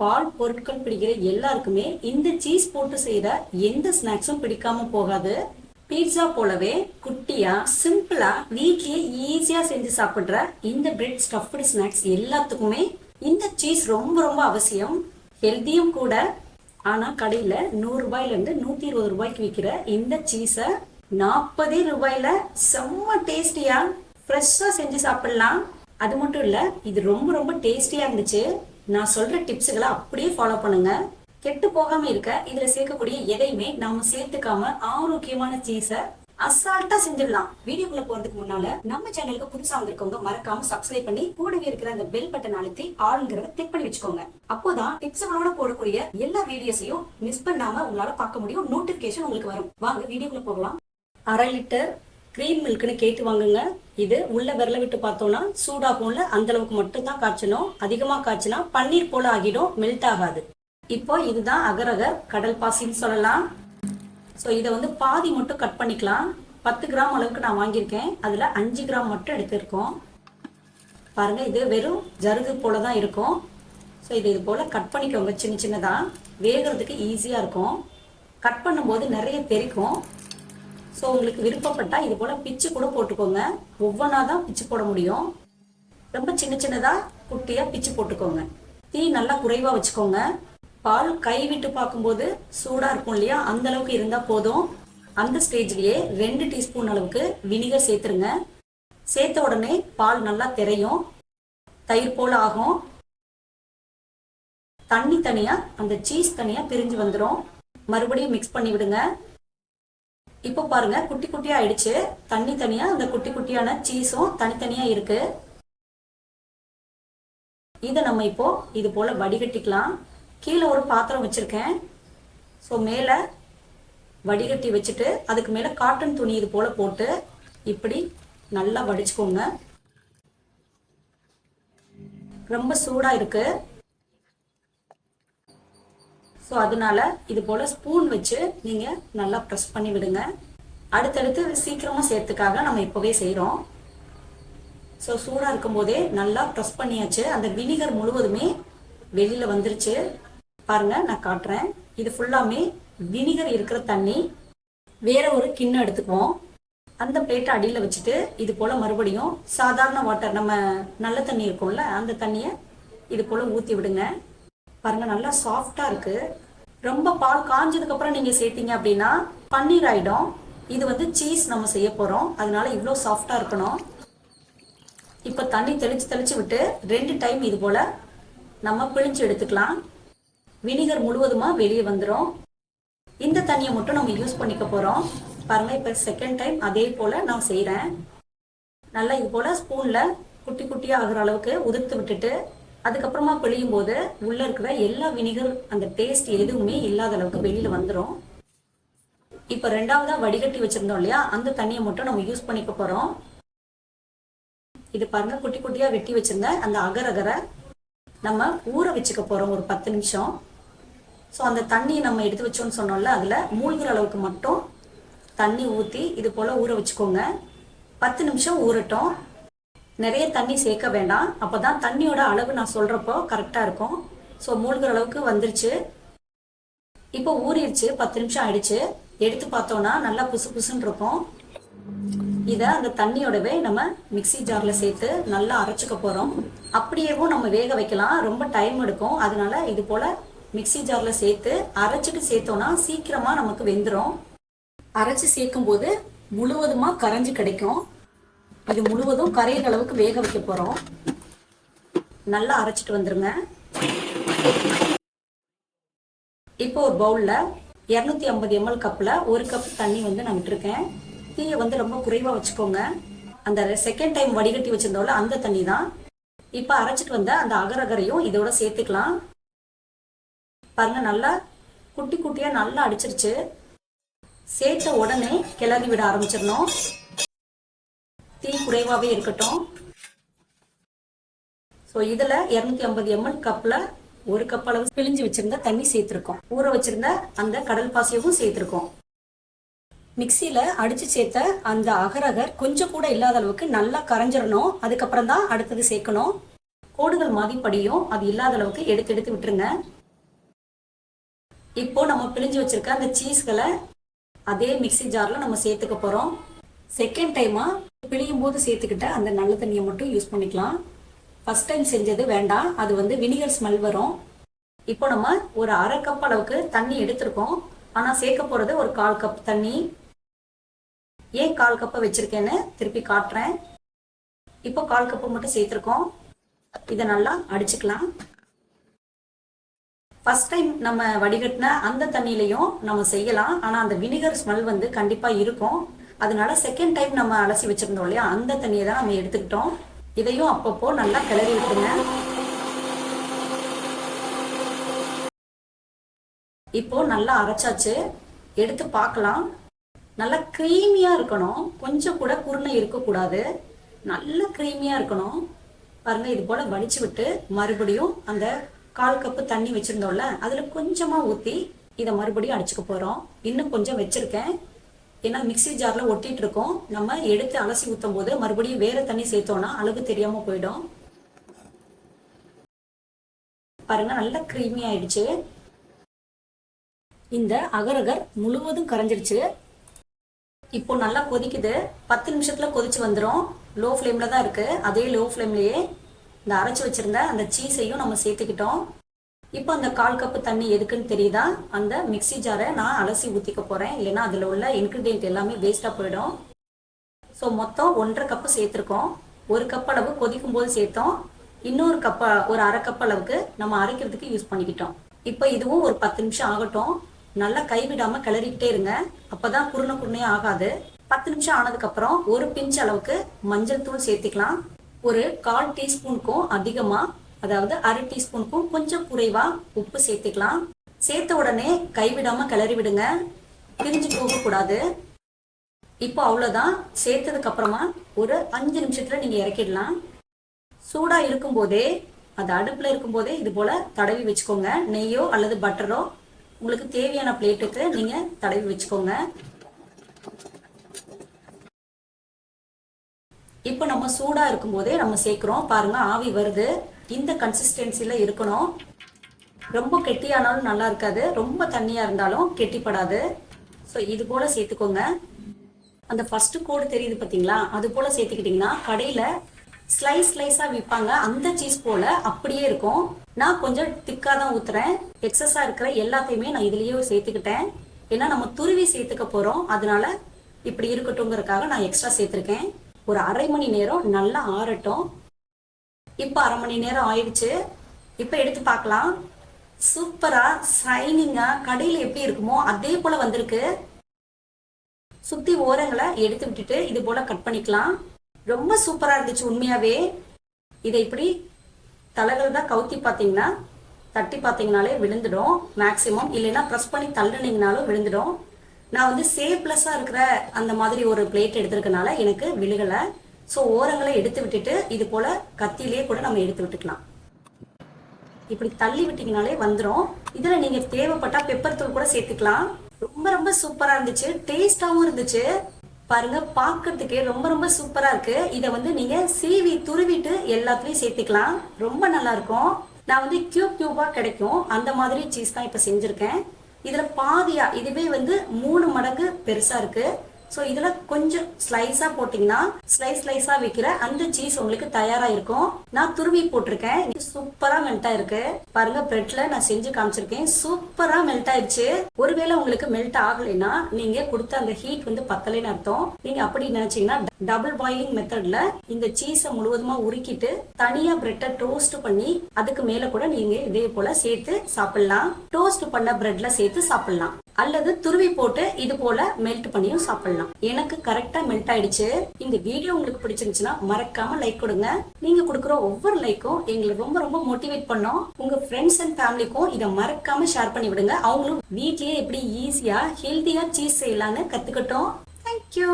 பால் பொருட்கள் பிடிக்கிற எல்லாருக்குமே இந்த சீஸ் போட்டு செய்யற எந்த ஸ்நாக்ஸும் பிடிக்காம போகாது. பீட்சா போலவே குட்டியா சிம்பிளா வீட்லயே ஈஸியா செஞ்சு சாப்பிடுற இந்த பிரெட் ஸ்டஃப்டு ஸ்நாக்ஸ் எல்லாத்துக்குமே இந்த சீஸ் ரொம்ப ரொம்ப அவசியம். ஹெல்த்தியும் கூட. ஆனா கடையில நூறு ரூபாயில இருந்து நூத்தி இருபது ரூபாய்க்கு விற்கிற இந்த சீஸை நாற்பதே ரூபாயில செம்ம டேஸ்டியா ஃப்ரெஷ்ஷா செஞ்சு சாப்பிடலாம். அது மட்டும் இல்ல இது ரொம்ப ரொம்ப டேஸ்டியா இருந்துச்சு. நான் சொல்ற டிப்ஸுகளை அப்படியே ஃபாலோ பண்ணுங்க. கெட்டு போகாம இருக்க இதுல சேர்க்கக்கூடிய எதையுமே நாம சேர்த்துக்காம ஆரோக்கியமான சீஸை அசால்ட்டா செஞ்சிடலாம். வீடியோக்குள்ள போறதுக்கு முன்னால நம்ம சேனலுக்கு புதுசா வந்திருக்கவங்க மறக்காம சப்ஸ்கிரைப் பண்ணி கூடவே இருக்கிற அந்த பெல் பட்டன் அழுத்தி ஆளுங்கிறத கிளிக் பண்ணி வச்சுக்கோங்க. அப்போதான் டிப்ஸுகளோட போடக்கூடிய எல்லா வீடியோஸையும் மிஸ் பண்ணாம உங்களால பார்க்க முடியும். நோட்டிபிகேஷன் உங்களுக்கு வரும். வாங்க வீடியோக்குள்ள போகலாம். அரை லிட்டர் க்ரீம் மில்க்னு கேட்டு வாங்குங்க. இது உள்ள விரல விட்டு பார்த்தோம்னா சூடாகும்ல அந்த அளவுக்கு மட்டும் தான் காய்ச்சணும். அதிகமா காய்ச்சினா பன்னீர் போல ஆகிடும் மெல்ட் ஆகாது. இப்போ இதுதான் அகரகர் கடல் பாசின்னு சொல்லலாம். ஸோ இதை வந்து பாதி மட்டும் கட் பண்ணிக்கலாம். பத்து கிராம் அளவுக்கு நான் வாங்கியிருக்கேன். அதில் அஞ்சு கிராம் மட்டும் எடுத்திருக்கோம். பாருங்க இது வெறும் ஜருகு போல தான் இருக்கும். ஸோ இது இது போல் கட் பண்ணிக்கோங்க சின்ன சின்னதாக வேகிறதுக்கு ஈஸியாக இருக்கும். கட் பண்ணும்போது நிறைய தெரிக்கும். ஸோ உங்களுக்கு விருப்பப்பட்டா இது போல் பிச்சு கூட போட்டுக்கோங்க. ஒவ்வொன்றா தான் பிச்சு போட முடியும். ரொம்ப சின்ன சின்னதாக குட்டியாக பிச்சு போட்டுக்கோங்க. தீ நல்லா குறைவாக வச்சுக்கோங்க. பால் கை விட்டு பார்க்கும்போது சூடாக இருக்கும் இல்லையா? அந்த அளவுக்கு இருந்தால் போதும். அந்த ஸ்டேஜ்லேயே ரெண்டு டீஸ்பூன் அளவுக்கு வினிகர் சேர்த்துருங்க. சேர்த்த உடனே பால் நல்லா திரையும். தயிர் போல் ஆகும். தண்ணி தனியாக அந்த சீஸ் தனியாக பிரிஞ்சு வந்துடும் மறுபடியும் மிக்ஸ் பண்ணி விடுங்க. இப்போ பாருங்க குட்டி குட்டியா ஆயிடுச்சு. தண்ணி தனியா அந்த குட்டி குட்டியான சீஸும் தனித்தனியா இருக்கு. இதை நம்ம இப்போ இது போல வடிகட்டிக்கலாம். கீழே ஒரு பாத்திரம் வச்சிருக்கேன். ஸோ மேலே வடிகட்டி வச்சுட்டு அதுக்கு மேலே காட்டன் துணி இது போல போட்டு இப்படி நல்லா வடிச்சுக்கோங்க. ரொம்ப சூடா இருக்கு. ஸோ அதனால இது போல ஸ்பூன் வச்சு நீங்க நல்லா ப்ரெஸ் பண்ணி விடுங்க. அடுத்தடுத்து சீக்கிரமா சேர்த்துக்காக நம்ம இப்போவே செய்கிறோம் ஸோ சூடாக இருக்கும்போதே நல்லா ப்ரெஸ் பண்ணியாச்சு. அந்த வினிகர் முழுவதுமே வெளியில் வந்துருச்சு. பாருங்க நான் காட்டுறேன். இது ஃபுல்லாமே வினிகர் இருக்கிற தண்ணி. வேற ஒரு கிண்ணம் எடுத்துக்குவோம். அந்த பிளேட்டை அடியில் வச்சுட்டு இது போல் மறுபடியும் சாதாரண வாட்டர் நம்ம நல்ல தண்ணி இருக்கும்ல அந்த தண்ணியை இது போல் ஊற்றி விடுங்க. பாருங்க நல்லா சாஃப்டாக இருக்கு. ரொம்ப பால் காஞ்சதுக்கப்புறம் நீங்கள் சேர்த்தீங்க அப்படின்னா பன்னீர் ஆயிடும். இது வந்து சீஸ் நம்ம செய்ய போகிறோம் அதனால இவ்வளோ சாஃப்டாக இருக்கணும். இப்போ தண்ணி தெளிச்சு தெளிச்சு விட்டு ரெண்டு டைம் இது போல் நம்ம பிழிஞ்சு எடுத்துக்கலாம். வினிகர் முழுவதுமா வெளியே வந்துடும் இந்த தண்ணியை மட்டும் நம்ம யூஸ் பண்ணிக்க போகிறோம் பாருங்க இப்போ செகண்ட் டைம் அதே போல் நான் செய்கிறேன் நல்லா இது போல் ஸ்பூனில் குட்டி குட்டியாக ஆகுற அளவுக்கு உதிர்த்து விட்டுட்டு அதுக்கப்புறமா பிழியும் போது உள்ளே இருக்கிற எல்லா வினிகர் அந்த டேஸ்ட் எதுவுமே இல்லாத அளவுக்கு வெளியில் வந்துடும் இப்போ ரெண்டாவதாக வடிகட்டி வச்சுருந்தோம் இல்லையா? அந்த தண்ணியை மட்டும் நம்ம யூஸ் பண்ணிக்க போகிறோம் இது பாருங்க குட்டி குட்டியாக வெட்டி வச்சிருந்தேன் அந்த அகர் அகரை நம்ம ஊற வச்சுக்க போகிறோம் ஒரு பத்து நிமிஷம். ஸோ அந்த தண்ணியை நம்ம எடுத்து வச்சோம்னு சொன்னோம்ல அதில் மூழ்கிற அளவுக்கு மட்டும் தண்ணி ஊற்றி இது போல் ஊற வச்சுக்கோங்க. பத்து நிமிஷம் ஊறட்டும். நிறைய தண்ணி சேர்க்க வேண்டாம். அப்போ தான் தண்ணியோட அளவு நான் சொல்கிறப்போ கரெக்டாக இருக்கும். ஸோ மூழ்கிற அளவுக்கு வந்துருச்சு. இப்போ ஊறிடுச்சு. பத்து நிமிஷம் ஆயிடுச்சு. எடுத்து பார்த்தோம்னா நல்லா புசு புசுன்னு இருக்கும். இதை அந்த தண்ணியோடவே நம்ம மிக்ஸி ஜாரில் சேர்த்து நல்லா அரைச்சிக்க போகிறோம் அப்படியேவும் நம்ம வேக வைக்கலாம். ரொம்ப டைம் எடுக்கும். அதனால இது போல் மிக்ஸி ஜாரில் சேர்த்து அரைச்சிட்டு சேர்த்தோன்னா சீக்கிரமாக நமக்கு வெந்துடும் அரைச்சி சேர்க்கும் போது முழுவதுமாக கரைஞ்சி கிடைக்கும். இது முழுவதும் கரையிற அளவுக்கு வேக வைக்க போகிறோம் நல்லா அரைச்சிட்டு வந்துருங்க. இப்போ ஒரு பவுலில் இரநூத்தி ஐம்பது எம்எல் கப்பில் ஒரு கப் தண்ணி வந்து நான் விட்டுருக்கேன். தீயை வந்து ரொம்ப குறைவாக வச்சுக்கோங்க. அந்த செகண்ட் டைம் வடிகட்டி வச்சிருந்தோம்ல அந்த தண்ணி தான். இப்போ அரைச்சிட்டு வந்த அந்த அகரகரையும் இதோட சேர்த்துக்கலாம். பாருங்க நல்லா குட்டி குட்டியாக நல்லா அடிச்சிருச்சு. சேர்த்த உடனே கிளறி விட ஆரம்பிச்சிடணும். தீ குறைவாகவே இருக்கட்டும். ஸோ இதில் இரநூத்தி ஐம்பது எம்எல் கப்பில் ஒரு கப் அளவு பிழிஞ்சு வச்சிருந்த தண்ணி சேர்த்துருக்கோம். ஊற வச்சிருந்த அந்த கடல் பாசியவும் சேர்த்துருக்கோம். மிக்சியில் அடித்து சேர்த்த அந்த அகரகர் கொஞ்சம் கூட இல்லாத அளவுக்கு நல்லா கரைஞ்சிடணும் அதுக்கப்புறம் தான் அடுத்தது சேர்க்கணும். கோடுகள் மாதிரி படியும். அது இல்லாத அளவுக்கு எடுத்து எடுத்து விட்டுருங்க. இப்போ நம்ம பிழிஞ்சு வச்சிருக்க அந்த சீஸ்களை அதே மிக்ஸி ஜாரில் நம்ம சேர்த்துக்க போகிறோம் செகண்ட் டைமாக பிழியும் போது சேர்த்துக்கிட்ட அந்த நல்ல தண்ணியை மட்டும் யூஸ் பண்ணிக்கலாம். ஃபர்ஸ்ட் டைம் செஞ்சது வேண்டாம். அது வந்து வினிகர் ஸ்மெல் வரும். இப்போ நம்ம ஒரு அரை கப் அளவுக்கு தண்ணி எடுத்திருக்கோம். ஆனால் சேர்க்க போகிறது ஒரு கால் கப் தண்ணி. ஏன் கால் கப்பை வச்சிருக்கேன்னு திருப்பி காட்டுறேன். இப்போ கால் கப்பு மட்டும் சேர்த்துருக்கோம். இதை நல்லா அடிச்சுக்கலாம். ஃபர்ஸ்ட் டைம் நம்ம வடிகட்டின அந்த தண்ணியிலையும் நம்ம செய்யலாம். ஆனால் அந்த வினிகர் ஸ்மெல் வந்து கண்டிப்பாக இருக்கும். அதனால செகண்ட் டைம் நம்ம அலசி வச்சிருந்தோம் இல்லையா? அந்த தண்ணியை தான் நம்ம எடுத்துக்கிட்டோம். இதையும் அப்பப்போ நல்லா கிளறி விட்டுருங்க. இப்போ நல்லா அரைச்சாச்சு. எடுத்து பார்க்கலாம். நல்லா க்ரீமியா இருக்கணும். கொஞ்சம் கூட குருணை இருக்கக்கூடாது. நல்லா க்ரீமியா இருக்கணும். பாருங்க இது போல வடிச்சு விட்டு மறுபடியும் அந்த கால் கப்பு தண்ணி வச்சிருந்தோம்ல அதுல கொஞ்சமா ஊத்தி இதை மறுபடியும் அடிச்சுக்க போறோம். இன்னும் கொஞ்சம் வச்சிருக்கேன். ஏன்னா மிக்ஸி ஜாரில் ஒட்டிட்டு இருக்கோம். நம்ம எடுத்து அலசி ஊற்றும் போது மறுபடியும் வேற தண்ணி சேர்த்தோம்னா அளவு தெரியாமல் போயிடும். பாருங்க நல்லா க்ரீமி ஆயிடுச்சு. இந்த அகரகர் முழுவதும் கரைஞ்சிருச்சு. இப்போ நல்லா கொதிக்குது. பத்து நிமிஷத்துல கொதிச்சு வந்துடும் லோ ஃப்ளேம்ல தான் இருக்கு. அதே லோ ஃப்ளேம்லயே இந்த அரைச்சி வச்சிருந்த அந்த சீஸையும் நம்ம சேர்த்துக்கிட்டோம். இப்போ அந்த கால் கப்பு தண்ணி எதுக்குன்னு தெரியுதா? அந்த மிக்ஸி ஜாரை நான் அலசி ஊற்றிக்க போகிறேன் இல்லைன்னா அதில் உள்ள இன்க்ரீடியன்ட் எல்லாமே வேஸ்ட்டாக போயிடும். ஸோ மொத்தம் ஒன்றரை கப்பு சேர்த்துருக்கோம். ஒரு கப் அளவு கொதிக்கும் போது சேர்த்தோம். இன்னொரு கப் ஒரு அரை கப் அளவுக்கு நம்ம அரைக்கிறதுக்கு யூஸ் பண்ணிக்கிட்டோம். இப்போ இதுவும் ஒரு பத்து நிமிஷம் ஆகட்டும். நல்லா கைவிடாம கிளறிக்கிட்டே இருங்க. அப்பதான் குருணை குருணையே ஆகாது. பத்து நிமிஷம் ஆனதுக்கு அப்புறம் ஒரு பிஞ்ச் அளவுக்கு மஞ்சள் தூள் சேர்த்துக்கலாம். ஒரு கால் டீஸ்பூனுக்கும் அதிகமா அதாவது அரை டீஸ்பூனுக்கும் கொஞ்சம் குறைவா உப்பு சேர்த்துக்கலாம். சேர்த்த உடனே கைவிடாம கிளறி விடுங்க. பிரிஞ்சு போக கூடாது. இப்போ அவ்வளோதான் சேர்த்ததுக்கு அப்புறமா ஒரு அஞ்சு நிமிஷத்துல நீங்க இறக்கிடலாம். சூடா இருக்கும் போதே அது அடுப்புல இருக்கும் போதே இது போல தடவி வச்சுக்கோங்க. நெய்யோ அல்லது பட்டரோ உங்களுக்கு தேவையான பிளேட்டுக்கு நீங்க தடவி வச்சுக்கோங்க. இப்போ நம்ம சூடா இருக்கும் போதே நம்ம சேர்க்கிறோம். பாருங்க ஆவி வருது. இந்த கன்சிஸ்டன்சியில் இருக்கணும். ரொம்ப கெட்டியானாலும் நல்லா இருக்காது. ரொம்ப தண்ணியாக இருந்தாலும் கெட்டிப்படாது. ஸோ இது போல் சேர்த்துக்கோங்க. அந்த ஃபஸ்ட்டு கோடு தெரியுது பார்த்தீங்களா அது போல் சேர்த்துக்கிட்டிங்கன்னா கடையில் ஸ்லைஸ் ஸ்லைஸாக விற்பாங்க அந்த சீஸ் போல் அப்படியே இருக்கும். நான் கொஞ்சம் திக்காக தான் ஊற்றுறேன் எக்ஸஸாக இருக்கிற எல்லாத்தையுமே நான் இதுலேயே சேர்த்துக்கிட்டேன். ஏன்னா நம்ம துருவி சேர்த்துக்க போகிறோம் அதனால இப்படி இருக்கட்டுங்கிறதுக்காக நான் எக்ஸ்ட்ரா சேர்த்துருக்கேன். ஒரு அரை மணி நேரம் நல்லா ஆறட்டும். இப்போ அரை மணி நேரம் ஆயிடுச்சு. இப்போ எடுத்து பார்க்கலாம். சூப்பரா ஷைனிங்கா கடையில் எப்படி இருக்குமோ அதே போல வந்திருக்கு. சுத்தி ஓரங்களை எடுத்து விட்டுட்டு இது போல கட் பண்ணிக்கலாம். ரொம்ப சூப்பரா இருந்துச்சு உண்மையாவே. இதை இப்படி தலைகள் தான் கவுத்தி பார்த்தீங்கன்னா தட்டி பார்த்தீங்கனாலே விழுந்துடும். மேக்சிமம் இல்லைன்னா ப்ரெஸ் பண்ணி தள்ளுனீங்கனாலும் விழுந்துடும். நான் வந்து சேப்லெஸ்ஸாக இருக்கிற அந்த மாதிரி ஒரு பிளேட் எடுத்திருக்கனால எனக்கு விழுகலை. ஸோ ஓரங்களை எடுத்து விட்டுட்டு இது போல கத்தியிலே கூட நம்ம எடுத்து விட்டுக்கலாம். இப்படி தள்ளி விட்டீங்கனாலே வந்துடும் இதுல நீங்க தேவைப்பட்டா பெப்பர் தூள் கூட சேர்த்துக்கலாம். ரொம்ப ரொம்ப சூப்பரா இருந்துச்சு. டேஸ்டாவும் இருந்துச்சு. பாருங்க பார்க்கறதுக்கே ரொம்ப ரொம்ப சூப்பரா இருக்கு. இதை வந்து நீங்க சீவி துருவிட்டு எல்லாத்துலேயும் சேர்த்துக்கலாம். ரொம்ப நல்லா இருக்கும். நான் வந்து கியூப் கியூபாக கிடைக்கும். அந்த மாதிரி சீஸ் தான் இப்ப செஞ்சிருக்கேன். இதுல பாதியா இதுவே வந்து மூணு மடங்கு பெருசா இருக்கு. ஸோ இதில் கொஞ்சம் ஸ்லைஸாக போட்டிங்கன்னா ஸ்லைஸ் ஸ்லைஸாக வைக்கிற அந்த சீஸ் உங்களுக்கு தயாராக இருக்கும். நான் துருவி போட்டிருக்கேன். சூப்பராக மெல்ட் ஆயிருக்கு. பாருங்க பிரெட்ல நான் செஞ்சு காமிச்சிருக்கேன். சூப்பராக மெல்ட் ஆயிடுச்சு. ஒருவேளை உங்களுக்கு மெல்ட் ஆகலைன்னா நீங்கள் கொடுத்த அந்த ஹீட் வந்து பத்தலைன்னு அர்த்தம். நீங்கள் அப்படி நினச்சிங்கன்னா டபுள் பாயிலிங் மெத்தடில் இந்த சீஸை முழுவதுமாக உருக்கிட்டு தனியாக பிரெட்டை டோஸ்ட் பண்ணி அதுக்கு மேலே கூட நீங்கள் இதே போல் சேர்த்து சாப்பிடலாம். டோஸ்ட் பண்ண பிரெட்ல சேர்த்து சாப்பிடலாம். அல்லது துருவி போட்டு இது போல மெல்ட் பண்ணியும் சாப்பிடலாம். எனக்கு கரெக்டா மெல்ட் ஆயிடுச்சு. இந்த வீடியோ உங்களுக்கு பிடிச்சிருந்துச்சுன்னா மறக்காம லைக் கொடுங்க. நீங்க கொடுக்குற ஒவ்வொரு லைக்கும் எங்களை ரொம்ப ரொம்ப மோட்டிவேட் பண்ணோம். உங்க ஃப்ரெண்ட்ஸ் அண்ட் ஃபேமிலிக்கும் இதை மறக்காம ஷேர் பண்ணி விடுங்க. அவங்களும் வீட்லயே எப்படி ஈஸியா ஹெல்த்தியா சீஸ் செய்யலாம்னு கத்துக்கட்டும். தேங்க்யூ